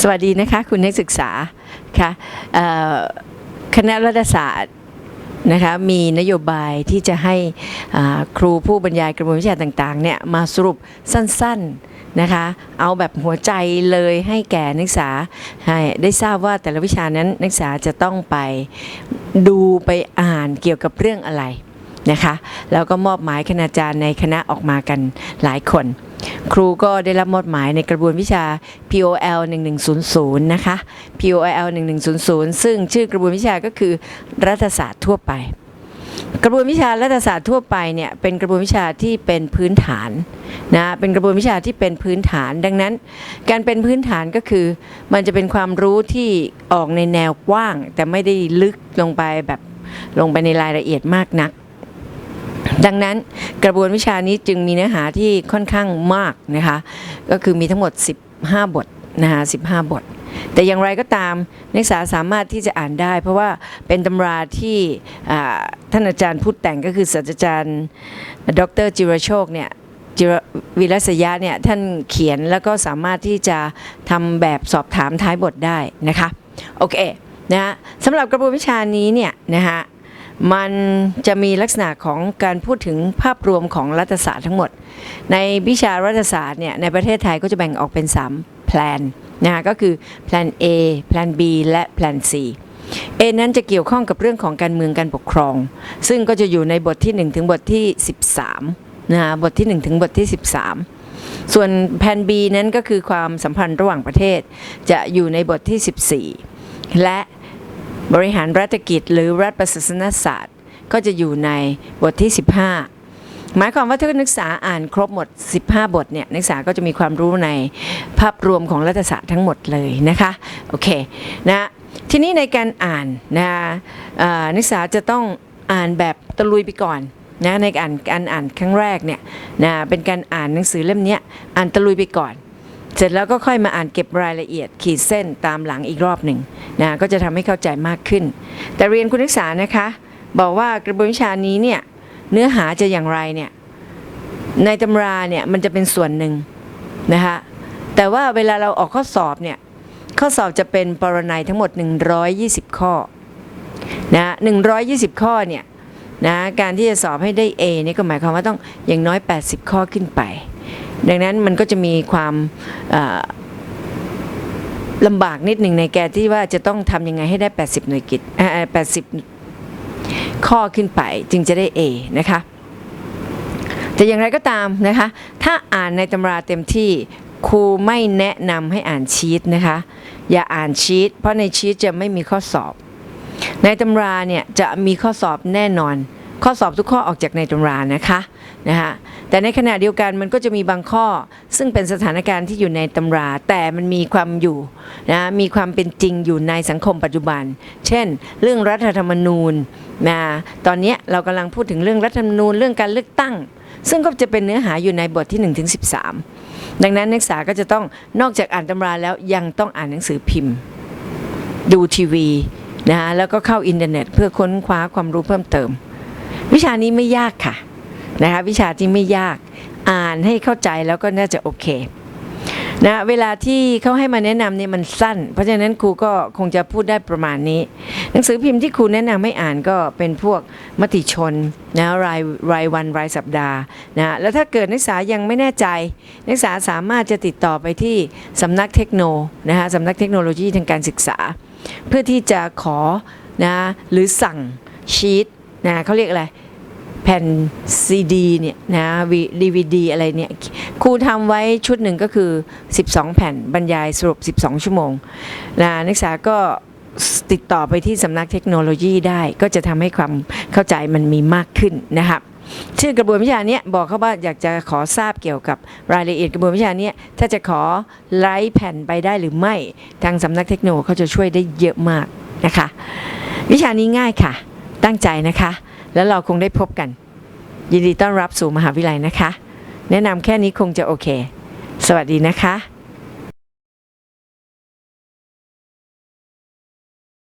สวัสดีนะคะคุณนักศึกษาค่ะคณะรัฐศาสตร์นะคะมีนโยบายที่จะให้ครูผู้บรรยายกระบวนวิชาต่างๆเนี่ยมาสรุปสั้นๆนะคะเอาแบบหัวใจเลยให้แก่นักศึกษาให้ได้ทราบว่าแต่ละวิชานั้นนักศึกษาจะต้องไปดูไปอ่านเกี่ยวกับเรื่องอะไรนะคะแล้วก็มอบหมายคณาจารย์ในคณะออกมากันหลายคน ครูก็ได้รับมอบหมายในกระบวนวิชา POL 1100 นะคะ POL 1100 ซึ่งชื่อกระบวนวิชาก็คือรัฐศาสตร์ทั่วไป กระบวนวิชารัฐศาสตร์ทั่วไปเนี่ยเป็นกระบวนวิชาที่เป็นพื้นฐานนะเป็นกระบวนวิชาที่เป็นพื้นฐาน ดังนั้น การเป็นพื้นฐานก็คือ มันจะเป็นความรู้ที่ออกในแนวกว้าง แต่ไม่ได้ลึกลงไปแบบลงไปในรายละเอียดมากนัก ดังนั้นกระบวนวิชานี้จึงมีเนื้อหาที่ค่อนข้างมากนะคะก็คือมีทั้งหมด 15 บทนะคะ15 บท แต่อย่างไรก็ตามนักศึกษาสามารถที่จะอ่านได้ เพราะว่าเป็นตำราที่ท่านอาจารย์พูดแต่งก็คือศาสตราจารย์ ดรจิรโชคเนี่ยจิรวิรัสยะเนี่ยท่านเขียนแล้วก็สามารถที่จะทำแบบสอบถามท้ายบทได้นะคะโอเคนะะสำหรับกระบวนวิชานี้เนี่ยนะฮะ มันจะมีลักษณะของการพูดถึงภาพรวมของรัฐศาสตร์ทั้งหมด ในวิชารัฐศาสตร์เนี่ยในประเทศไทยก็จะแบ่งออกเป็น 3แพลนนะคะก็คือแพลน A แพลน B และแพลน C A นั้นจะเกี่ยวข้องกับเรื่องของการเมืองการปกครอง ซึ่งก็จะอยู่ในบทที่ 1 ถึงบทที่ 13นะคะบทที่ 1 ถึงบทที่ 13 ส่วนแพลน B นั้นก็คือความสัมพันธ์ระหว่างประเทศ จะอยู่ในบทที่ 14 และ บริหารรัฐกิจหรือรัฐประศาสนศาสตร์ ก็จะอยู่ในบทที่ 15 หมายความว่าถ้านักศึกษาอ่านครบหมด 15 บทเนี่ยนักศึกษาก็จะมีความรู้ในภาพรวมของรัฐศาสตร์ทั้งหมดเลยนะคะโอเคนะทีนี้ในการอ่านนะนักศึกษาจะต้องอ่านแบบตะลุยไปก่อนนะในการการอ่านครั้งแรกเนี่ยนะเป็นการอ่านหนังสือเล่มนี้อ่านตะลุยไปก่อน เสร็จแล้วก็ค่อยมาอ่านเก็บรายละเอียดขีดเส้นตามหลังอีกรอบหนึ่งนะก็จะทำให้เข้าใจมากขึ้น แต่เรียนคุณนักศึกษานะคะ บอกว่ากระบวนวิชานี้เนี่ยเนื้อหาจะอย่างไรเนี่ยในตำราเนี่ยมันจะเป็นส่วนหนึ่งนะคะแต่ว่าเวลาเราออกข้อสอบเนี่ยข้อสอบจะเป็นปรนัยทั้งหมด 120 ข้อนะ120 ข้อเนี่ยนะการที่จะสอบให้ได้ A นี่ก็หมายความว่าต้องอย่างน้อย 80 ข้อขึ้นไป ดังนั้นมันก็จะมีความลำบากนิดหนึ่งในแกที่ว่าจะต้องทำยังไงให้ได้ 80 หน่วยกิจ80 ข้อขึ้นไปจึงจะได้ A นะคะ แต่อย่างไรก็ตามนะคะ ถ้าอ่านในตำราเต็มที่ครูไม่แนะนำให้อ่านชีตนะคะ อย่าอ่านชีตเพราะในชีตจะไม่มีข้อสอบ ในตำราเนี่ยจะมีข้อสอบแน่นอน ข้อสอบทุกข้อออกจากในตำรานะคะนะคะแต่ในขณะเดียวกันมันก็จะมีบางข้อ ซึ่งเป็นสถานการณ์ที่อยู่ในตำรา แต่มันมีความอยู่นะมีความเป็นจริงอยู่ในสังคมปัจจุบัน เช่น เรื่องรัฐธรรมนูญนะตอนนี้เรากำลังพูดถึงเรื่องรัฐธรรมนูญเรื่องการเลือกตั้ง ซึ่งก็จะเป็นเนื้อหาอยู่ในบทที่1ถึง13ดังนั้นนักศึกษาก็จะต้องนอกจากอ่านตำราแล้วยังต้องอ่านหนังสือพิมพ์ ดูทีวีนะคะแล้วก็เข้าอินเทอร์เน็ต เพื่อค้นคว้าความรู้เพิ่มเติม วิชานี้ไม่ยากค่ะนะคะวิชาที่ไม่ยากอ่านให้เข้าใจแล้วก็น่าจะโอเคนะเวลาที่เขาให้มาแนะนำเนี่ยมันสั้น เพราะฉะนั้นครูก็คงจะพูดได้ประมาณนี้ หนังสือพิมพ์ที่ครูแนะนำให้อ่านก็เป็นพวกมติชนนะรายรายวันรายสัปดาห์นะแล้วถ้าเกิดนักศึกษายังไม่แน่ใจ นักศึกษาสามารถจะติดต่อไปที่สำนักเทคโนนะคะสำนักเทคโนโลยีทางการศึกษา เพื่อที่จะขอนะหรือสั่งชีต นะเขาเรียกอะไรแผ่นซีดีเนี่ยนะดีวีดีอะไรเนี่ยครูทำไว้ชุดหนึ่งก็คือ 12 แผ่นบรรยายสรุป 12 ชั่วโมงนะนักศึกษาก็ติดต่อไปที่สำนักเทคโนโลยีได้ ก็จะทำให้ความเข้าใจมันมีมากขึ้นนะครับชื่อกระบวนวิชานี้บอกเขาว่าอยากจะขอทราบเกี่ยวกับรายละเอียดกระบวนวิชานี้ถ้าจะขอไลฟ์แผ่นไปได้หรือไม่ ทางสำนักเทคโนโลยีเขาจะช่วยได้เยอะมากนะคะ วิชานี้ง่ายค่ะ ตั้งใจนะคะ แล้วเราคงได้พบกัน ยินดีต้อนรับสู่มหาวิทยาลัยนะคะ แนะนำแค่นี้คงจะโอเค สวัสดีนะคะ